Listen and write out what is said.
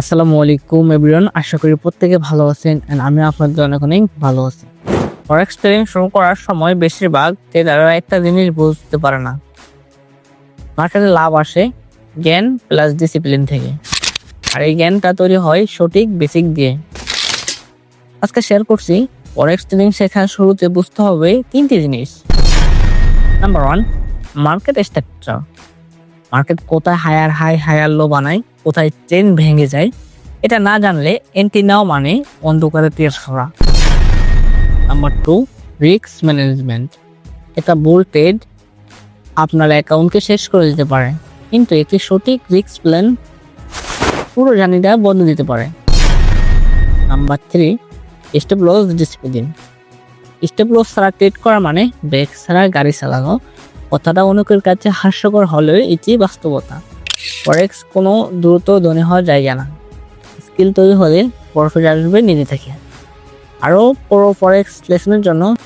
আসসালামু আলাইকুম এভরিওয়ান আশা করি প্রত্যেকে ভালো আছেন এন্ড আমি আপনাদের অনেক অনেক ভালো আছি। ফরেক্স ট্রেডিং শুরু করার সময় বেশিরভাগ ট্রেডাররা একটা জিনিস বুঝতে পারে না। মার্কেটে লাভ আসে জ্ঞান প্লাস ডিসিপ্লিন থেকে। আর এই জ্ঞানটা তৈরি হয় সঠিক বেসিক দিয়ে। আজকে শেয়ার করছি ফরেক্স ট্রেডিং শেখার শুরুতে বুঝতে হবে তিনটি জিনিস। Number one market structure market কোথায় হায়ার হাই হায়ার লো বানায়। কোথায় ট্রেন ভেঙে যায়, এটা না জানলে এন্ট্রি নাও মানে অন্ধকারে টের করা নাম্বার টু রিস্ক ম্যানেজমেন্ট এটা বোল্টেড আপনার অ্যাকাউন্টকে শেষ করে দিতে পারে, কিন্তু একটি সঠিক রিস্ক প্ল্যান পুরো জার্নিটা বন্ধ দিতে পারে। Number three stop loss discipline stop loss ছাড়া ট্রেড করা মানে ব্রেক ছাড়া গাড়ি চালানো, কথাটা অনেকের কাছে হাস্যকর হলেও এটি বাস্তবতা। ফরেক্স কোনো দ্রুত ধনী হওয়ার জায়গা না। স্কিল তৈরি হলে প্রফিট আসবে নিজে থেকে। আরও পুরো ফরেক্স লেসনের জন্য